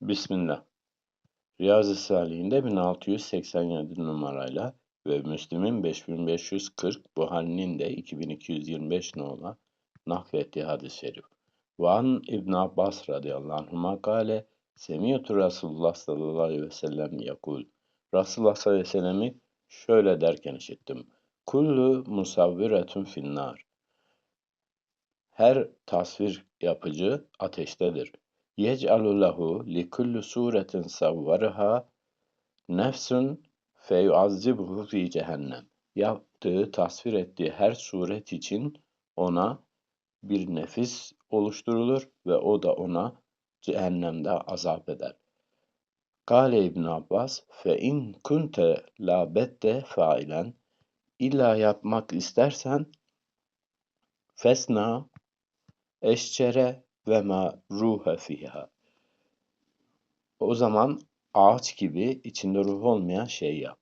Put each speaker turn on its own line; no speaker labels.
Bismillah. Riyazi Salihinde 1687 numarayla ve Müslim'in 5540, Buhari'nin de 2225 nolu naklettiği hadis-i şerif. Van İbn Abbas radıyallahu anhuma kale, Semiyatu Resulullah sallallahu aleyhi ve sellem yakul. Resulullah sallallahu aleyhi ve sellemi şöyle derken işittim. Kullu musavviretun finnar. Her tasvir yapıcı ateştedir. Yec'alu lehu li kulli suretin savvaraha nefsun feyuazzibuhu fi cehennem. Yaptığı, tasvir ettiği her suret için ona bir nefis oluşturulur ve o da ona cehennemde azap eder. Kale İbn Abbas fe in kunte la bette failen illa yapmak istersen fesna eşçere ve ma ruhe fiha. O zaman ağaç gibi içinde ruh olmayan şey yap.